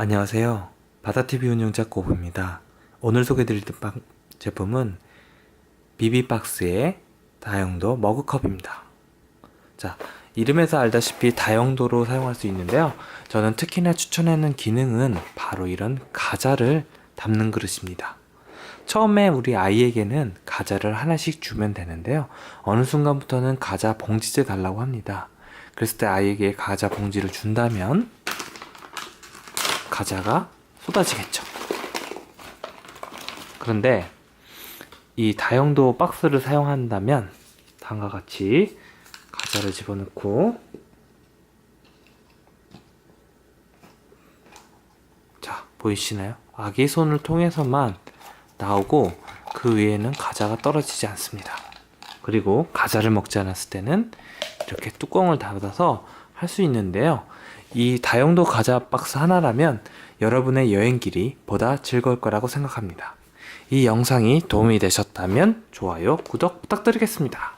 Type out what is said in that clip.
안녕하세요. 바다TV 운영자 고부입니다. 오늘 소개드릴 빵 제품은 비비박스의 다용도 머그컵입니다. 자, 이름에서 알다시피 다용도로 사용할 수 있는데요. 저는 특히나 추천하는 기능은 바로 이런 과자를 담는 그릇입니다. 처음에 우리 아이에게는 과자를 하나씩 주면 되는데요. 어느 순간부터는 과자 봉지를 달라고 합니다. 그랬을 때 아이에게 과자 봉지를 준다면 과자가 쏟아지겠죠. 그런데 이 다용도 박스를 사용한다면 다음과 같이 과자를 집어넣고 자 보이시나요? 아기 손을 통해서만 나오고 그 위에는 과자가 떨어지지 않습니다. 그리고 과자를 먹지 않았을 때는 이렇게 뚜껑을 닫아서 할 수 있는데요. 이 다용도 과자 박스 하나라면 여러분의 여행길이 보다 즐거울 거라고 생각합니다. 이 영상이 도움이 되셨다면 좋아요, 구독 부탁드리겠습니다.